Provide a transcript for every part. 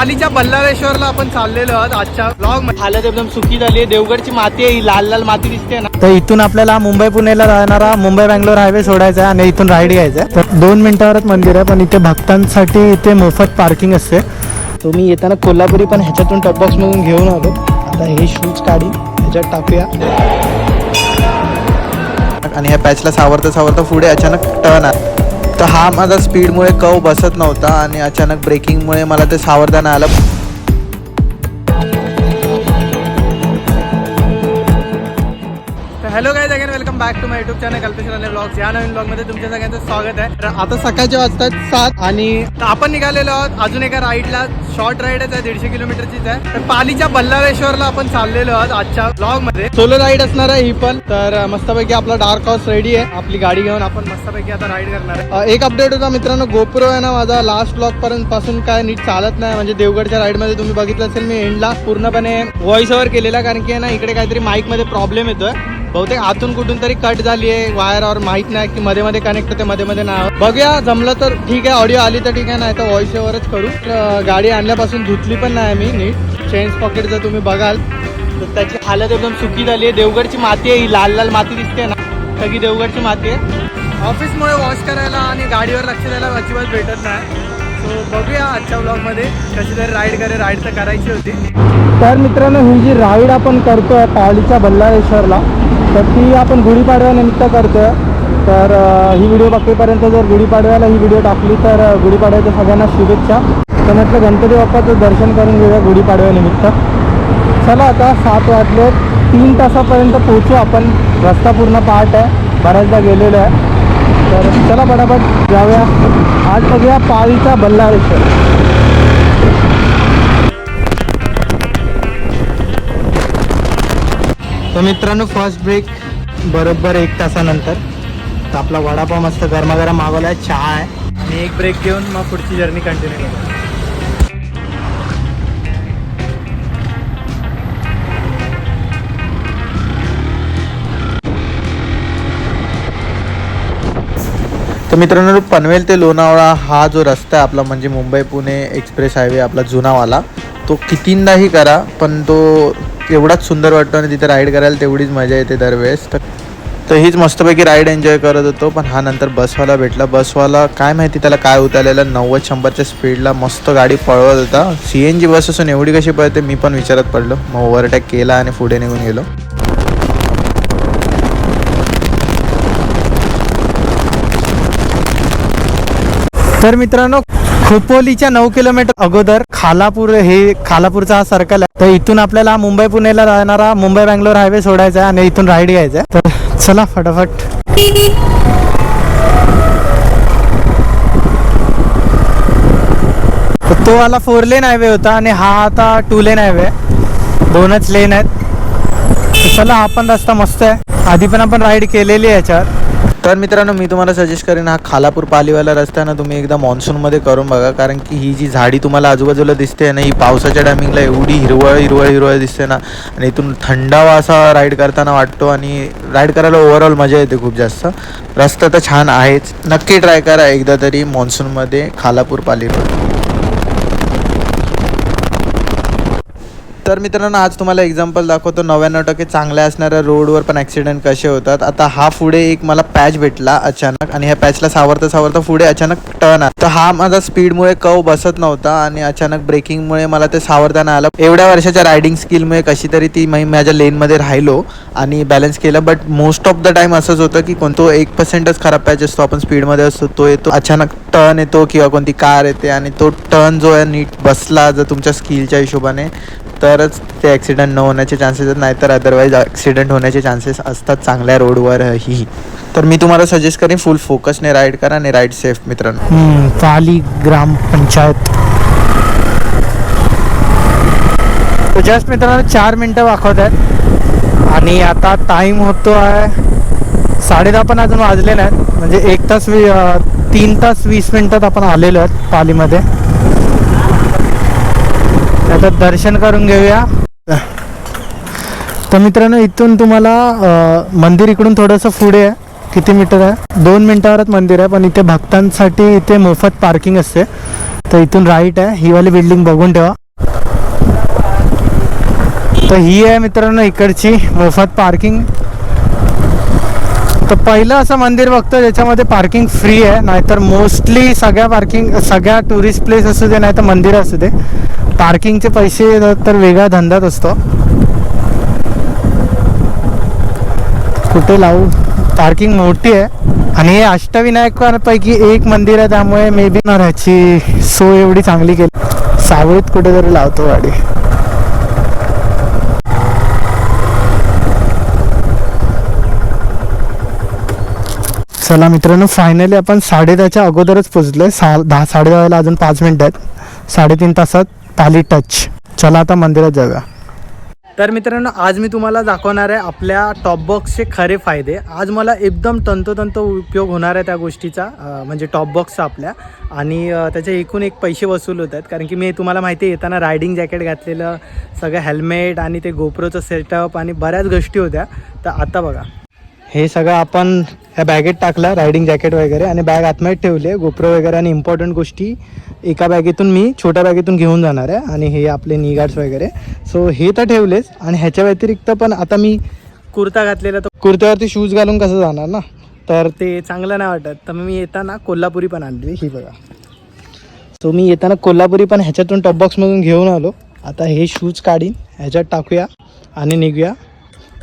पालीच्या बल्लाळेश्वरला आपण चाललेलो आहोत आजच्या ब्लॉग हालत एकदम सुकी झाली आहे. देवगडची माती आहे ही लाल लाल माती दिसते ना. तर इथून आपल्याला मुंबई पुणेला राहणारा मुंबई बँगलोर हायवे सोडायचा आहे आणि इथून राईड घ्यायचा आहे. तर दोन मिनिटावरच मंदिर आहे पण इथे भक्तांसाठी इथे मोफत पार्किंग असते. तुम्ही येताना कोल्हापुरी पण ह्याच्यातून टॉपबॉक्स मधून घेऊन आलो. आता हे शूज काढी ह्याच्यात टाकूया. आणि ह्या पॅचला सावरता सावरता पुढे अचानक टर्न आला. तर हा माझा स्पीडमुळे कव बसत नव्हता आणि अचानक ब्रेकिंगमुळे मला ते सावधान आलं. हॅलो काय again welcome back to my YouTube channel Kalpesh vlogs या नवीन ब्लॉगमध्ये तुमच्या सगळ्यांचं स्वागत आहे. तर आता सकाळचे वाजतात सात आणि आपण निघालेलो आहोत अजून एका राईडला शॉर्ट राईडच आहे दीडशे किलोमीटरचीच आहे. तर पालीच्या बल्लारेश्वरला आपण चाललेलो आहोत आजच्या ब्लॉगमध्ये सोलो राईड असणार आहे ही पण. तर मस्तपैकी आपला डार्क हाऊस रेडी आहे. आपली गाडी घेऊन आपण मस्तपैकी आता राईड करणार आहे. एक अपडेट होता मित्रांनो गोप्रो आहे ना माझा. लास्ट ब्लॉग पर्यंत पासून काय नीट चालत नाही. म्हणजे देवगडच्या राईडमध्ये तुम्ही बघितलं असेल मी एंडला पूर्णपणे व्हॉइस ओव्हर केलेला. कारण की ना इकडे काहीतरी माईकमध्ये प्रॉब्लेम येतोय. बहुतेक आतून कुठून तरी कट झाली आहे. वायर और माहीत नाही की मध्ये मध्ये कनेक्ट होते मध्ये मध्ये नाही बघूया जमलं तर ठीक आहे ऑडिओ आली तर ठीक आहे नाही तर व्हॉइस ओव्हरच करू. गाडी आणल्यापासून धुतली पण नाही मी नीट. चेन्स पॉकेट जर तुम्ही बघाल तर त्याची हालत एकदम सुकी झाली आहे. देवगडची माती आहे ही लाल लाल माती दिसते ना. सगळी देवगडची माती आहे. ऑफिसमुळे वॉश करायला आणि गाडीवर लक्ष द्यायला अजिबात भेटत नाही. सो बघूया आजच्या ब्लॉगमध्ये कशी तरी राईड करे राईड तर करायची होती. तर मित्रांनो ही जी राईड आपण करतोय पावलीच्या बल्लारेश्वरला तर ती आपण गुढीपाडव्यानिमित्त करतोय. तर ही व्हिडिओ बघेपर्यंत जर गुढीपाडव्याला ही व्हिडिओ टाकली तर गुढीपाडव्याच्या सगळ्यांना शुभेच्छा. तर म्हटलं गणपती बाप्पाचं दर्शन करून घेऊया गुढीपाडव्यानिमित्त चला आता सात वाजले तीन तासापर्यंत पोहोचू आपण. रस्ता पूर्ण पाठ आहे बऱ्याचदा गेलेलो आहे. तर चला पटापट जाऊया. आज बघूया बल्ला बल्लाळेश्वर. तर मित्रांनो फर्स्ट ब्रेक बरोबर एक तासानंतर. तर आपला वडापाव मस्त गरमागरम मागवला आहे चहा आहे. मी एक ब्रेक घेऊन मग पुढची जर्नी कंटिन्यू करू. तर मित्रांनो पनवेल ते लोणावळा हा जो रस्ता आहे आपला म्हणजे मुंबई पुणे एक्सप्रेस हायवे आपला जुनावाला तो कितींदाही करा पण तो एवढाच सुंदर वाटतो आणि तिथे राईड करायला तेवढीच मजा येते दरवेळेस. तर तर हीच मस्तपैकी राईड एन्जॉय करत होतो पण हा नंतर बसवाला भेटला. बसवाला काय माहिती त्याला काय उतरलेलं नव्वद शंभरच्या स्पीडला मस्त गाडी पळवत होता. सी एन जी बस असून एवढी कशी पळते मी पण विचारत पडलो. मग ओव्हरटॅक केला आणि पुढे निघून गेलो. तर मित्रांनो खोपोलीच्या नऊ किलोमीटर अगोदर खालापूर हे खालापूरचा हा सर्कल आहे. तर इथून आपल्याला मुंबई पुणेला राहणारा मुंबई बँगलोर हायवे सोडायचा आहे आणि इथून राईड घ्यायचा आहे. तर चला फटाफट. तो वाला फोर लेन हायवे होता आणि हा आता टू लेन हायवे आहे. दोनच लेन आहेत. चला हा पण रस्ता मस्त आहे. आधी पण आपण राईड केलेली आहे याच्यावर. तर मित्रांनो मी तुम्हाला सजेस्ट करेन हा खालापूर पालीवाला रस्ता ना तुम्ही एकदा मान्सूनमध्ये करून बघा कारण की ही जी झाडी तुम्हाला आजूबाजूला दिसते ना ही पावसाच्या टायमिंगला एवढी हिरवळ हिरवळ हिरवळ दिसते ना आणि इथून थंडावा असा राईड करताना वाटतो आणि राईड करायला ओव्हरऑल मजा येते खूप जास्त. रस्ता तर छान आहेच. नक्की ट्राय करा एकदा तरी मान्सूनमध्ये खालापूर पाली तर मित्रांनो आज तुम्हाला एक्झाम्पल दाखवतो. नव्याण्णव टक्के चांगल्या असणाऱ्या रोडवर पण ॲक्सिडेंट कसे होतात. आता हा पुढे एक मला पॅच भेटला अचानक आणि ह्या पॅचला सावरता सावरता पुढे अचानक टर्न आला. तर हा माझा स्पीडमुळे कव बसत नव्हता आणि अचानक ब्रेकिंगमुळे मला ते सावरताना आलं. एवढ्या वर्षाच्या रायडिंग स्किलमुळे कशी तरी ती मी माझ्या लेनमध्ये राहिलो आणि बॅलन्स केलं. But most of the time असंच होतं की कोणतो एक पर्सेंटच खराब पॅच असतो. आपण स्पीडमध्ये असतो तो येतो अचानक टर्न येतो किंवा कोणती कार येते आणि तो टर्न जो आहे नीट बसला जर तुमच्या स्किलच्या हिशोबाने तरच ते ॲक्सिडेंट न होण्याचे चान्सेस आहेत नाहीतर अदरवाईज ॲक्सिडेंट होण्याचे चान्सेस असतात चांगल्या रोडवरही तर मी तुम्हाला सजेस्ट करेन फुल फोकसने राईड करा आणि राईड सेफ मित्रांनो. पाली ग्रामपंचायत जस्ट मित्रांनो चार मिनटं वाखवत आहेत आणि आता टाइम होतो आहे साडे दहा पण अजून वाजले नाहीत म्हणजे एक तास वी तीन तास वीस मिनटात आपण आलेलो आहेत पालीमध्ये. आता दर्शन करून घेऊया. तर मित्रांनो इथून तुम्हाला मंदिर इकडून थोडंसं पुढे आहे. किती मीटर आहे? दोन मिनटावरच मंदिर आहे पण इथे भक्तांसाठी इथे मोफत पार्किंग असते. तर इथून राईट आहे. ही वाली बिल्डिंग बघून ठेवा. तर ही आहे मित्रांनो इकडची मोफत पार्किंग. तर पहिलं असं मंदिर बघतो ज्याच्यामध्ये पार्किंग फ्री आहे. नाहीतर मोस्टली सगळ्या पार्किंग सगळ्या टुरिस्ट प्लेस असू दे नाही तर मंदिर असू दे पार्किंगचे पैसे तर वेगळा धंदाच असतो. कुठे लावू? पार्किंग मोठी आहे. आणि हे अष्टविनायकांपैकी एक मंदिर आहे त्यामुळे मे बी ह्याची सोय एवढी चांगली केली. सावळीत कुठेतरी लावतो गाडी. चला मित्रांनो फायनली आपण साडे दहाच्या अगोदरच आहे सा दहा साडे दहाला अजून पाच मिनटं आहेत. साडेतीन तासात पाली टच चला आता मंदिरात जाऊया. तर मित्रांनो आज मी तुम्हाला दाखवणार आहे आपल्या टॉप बॉक्सचे खरे फायदे. आज मला एकदम तंतोतंत उपयोग होणार आहे त्या गोष्टीचा म्हणजे टॉप बॉक्सचा आपल्या. आणि त्याचे एकूण एक पैसे वसूल होत आहेत. कारण की मी तुम्हाला माहिती आहे येताना रायडिंग जॅकेट घातलेलं सगळं हेल्मेट आणि ते गोप्रोचं सेटअप आणि बऱ्याच गोष्टी होत्या. तर आता बघा. हे सगळं आपण ह्या बॅगेत टाकलं रायडिंग जॅकेट वगैरे आणि बॅग आतमध्ये ठेवले. गोप्रो वगैरे आणि इम्पॉर्टंट गोष्टी एका बॅगेतून मी छोट्या बॅगेतून घेऊन जाणार आहे आणि हे आपले नी गार्ड्स वगैरे. सो हे तर ठेवलेच आणि ह्याच्या व्यतिरिक्त पण आता मी कुर्ता घातलेला तर कुर्त्यावरती शूज घालून कसं जाणार ना? तर ते चांगलं नाही वाटत. तर मी येताना कोल्हापुरी पण आणली. ही बघा. सो मी येताना कोल्हापुरी पण ह्याच्यातून टॉपबॉक्समधून घेऊन आलो. आता हे शूज काढीन. ह्याच्यात टाकूया आणि निघूया.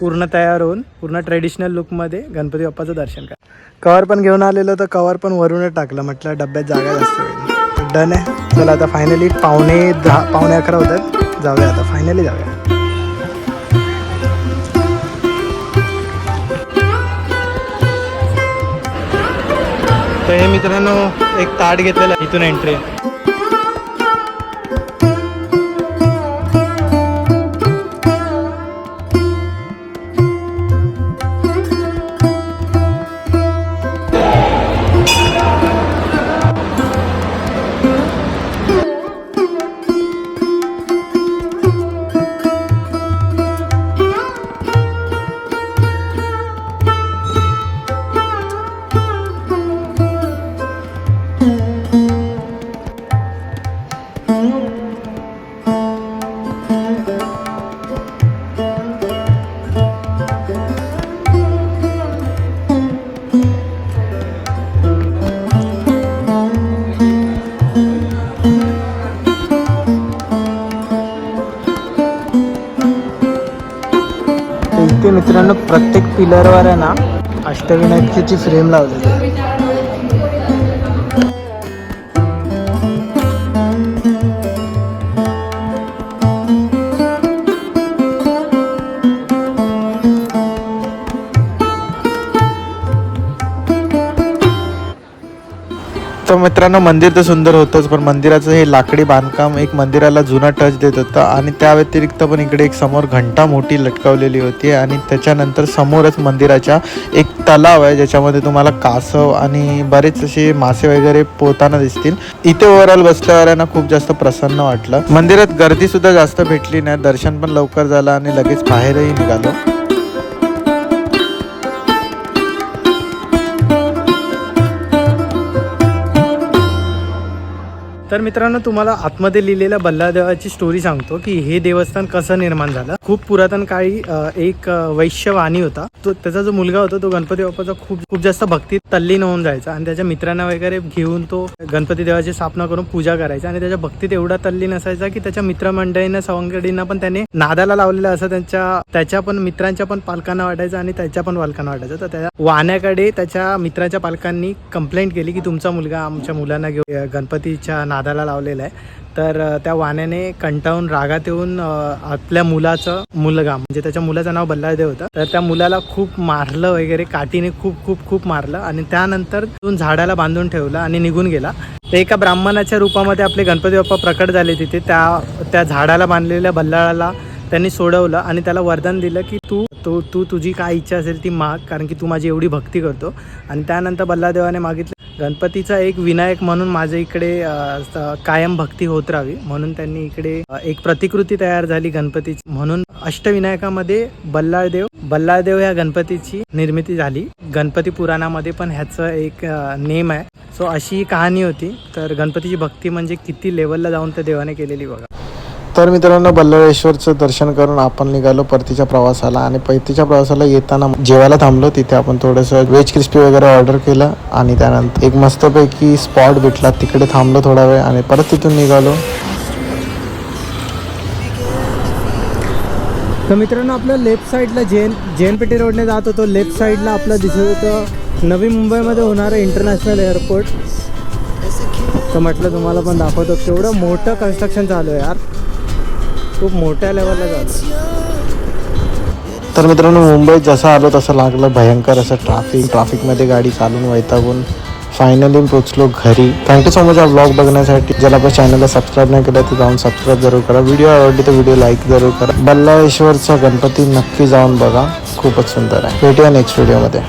पूर्ण तयार होऊन पूर्ण ट्रेडिशनल लुकमध्ये गणपती बाप्पाचं दर्शन करा. कवर पण घेऊन आलेलो तर कवर पण वरूनच टाकलं. म्हटलं डब्यात जागा जास्त होईल डन आहे. चला आता फायनली पावणे दहा पावणे अकरा होतात. जाऊया आता. फायनली जाऊया. तर हे मित्रांनो एक ताट घेतलेलं इथून एंट्री प्रत्येक पिलरवर आहे ना अष्टविनायकची फ्रेम लावलेली आहे. तर मित्रांनो मंदिर तर सुंदर होतंच पण मंदिराचं हे लाकडी बांधकाम एक मंदिराला जुना टच देत होतं. आणि त्या व्यतिरिक्त पण इकडे एक समोर घंटा मोठी लटकवलेली होती. आणि त्याच्यानंतर समोरच मंदिराच्या एक तलाव आहे ज्याच्यामध्ये तुम्हाला कासव आणि बरेच असे मासे वगैरे पोहताना दिसतील. इथे ओव्हरऑल बसल्यावर यांना खूप जास्त प्रसन्न वाटलं. मंदिरात गर्दी सुद्धा जास्त भेटली नाही. दर्शन पण लवकर झालं आणि लगेच बाहेरही निघालो. तर मित्रांनो तुम्हाला आतमध्ये लिहिलेल्या बल्लादेवाची स्टोरी सांगतो की हे देवस्थान कसं निर्माण झालं. खूप पुरातन काळी एक वैश्य वाणी होता. तो त्याचा जो मुलगा होता तो गणपती बाप्पाचा खूप खूप जास्त भक्तीत तल्लीन होऊन जायचा आणि त्याच्या मित्रांना वगैरे घेऊन तो गणपती देवाची स्थापना करून पूजा करायचा आणि त्याच्या भक्तीत एवढा तल्लीन असायचा की त्याच्या मित्रमंडळींना सवंगडींना पण त्याने नादाला लावलेलं असं त्यांच्या त्याच्या पण मित्रांच्या पण पालकांना वाटायचं आणि त्याच्या पण पालकांना वाटायचं. तर त्या वाण्याकडे त्याच्या मित्राच्या पालकांनी कंप्लेंट केली की तुमचा मुलगा आमच्या मुलांना घेऊन गणपतीच्या नादाला लावलेलं आहे. तर त्या वाण्याने कंटाळून रागात येऊन आपल्या मुलाचं मुलगा म्हणजे त्याच्या मुलाचं नाव बल्लादेव होतं. तर त्या मुलाला खूप मारलं वगैरे काठीने खूप खूप खूप मारलं आणि त्यानंतर तिथून झाडाला बांधून ठेवलं आणि निघून गेला. तर एका ब्राह्मणाच्या रूपामध्ये आपले गणपती बाप्पा प्रकट झाले तिथे. त्या त्या झाडाला बांधलेल्या बल्लाळाला त्यांनी सोडवलं आणि त्याला वरदान दिलं की तू तू तू तुझी काय इच्छा असेल ती माग कारण की तू माझी एवढी भक्ती करतो. आणि त्यानंतर बल्लादेवाने मागितलं गणपतीचा एक विनायक म्हणून माझ्या इकडे कायम भक्ती होत राहावी. म्हणून त्यांनी इकडे एक प्रतिकृती तयार झाली गणपतीची. म्हणून अष्टविनायकामध्ये बल्लाळदेव बल्लाळदेव ह्या गणपतीची निर्मिती झाली. गणपती पुराणामध्ये पण ह्याचं एक नेम आहे. सो अशी ही कहाणी होती. तर गणपतीची भक्ती म्हणजे किती लेवलला जाऊन त्या देवाने केलेली बघा. तर मित्रांनो बल्लाळेश्वरचं दर्शन करून आपण निघालो परतीच्या प्रवासाला आणि परतीच्या प्रवासाला येताना जेवायला थांबलो. तिथे आपण थोडंसं व्हेज क्रिस्पी वगैरे ऑर्डर केलं आणि त्यानंतर एक मस्तपैकी स्पॉट भेटला. तिकडे थांबलो थोडा वेळ आणि परत तिथून निघालो. तर मित्रांनो आपल्या लेफ्ट साईडला जैन जैन पेटी रोडने जात होतो. लेफ्ट साईडला आपलं दिसत होतं नवी मुंबईमध्ये होणारं इंटरनॅशनल एअरपोर्ट तर म्हटलं तुम्हाला पण दाखवतो केवढं मोठं कन्स्ट्रक्शन चालू आहे यार. खूप मोठ्या लेवलला आहे तर मित्रांनो मुंबईत जसं आलो तसं लागलं भयंकर असं ट्राफिक ट्राफिकमध्ये गाडी चालून वैतागून फायनली पोचलो घरी. थँक्यू सो मच हा ब्लॉग बघण्यासाठी ज्याला आपल्या चॅनलला सबस्क्राईब नाही केलं तर जाऊन सबस्क्राईब जरूर करा. व्हिडिओ आवडली तर व्हिडिओ लाईक जरूर करा. बल्लाळेश्वरचा गणपती नक्की जाऊन बघा. खूपच सुंदर आहे. भेटूया नेक्स्ट व्हिडिओमध्ये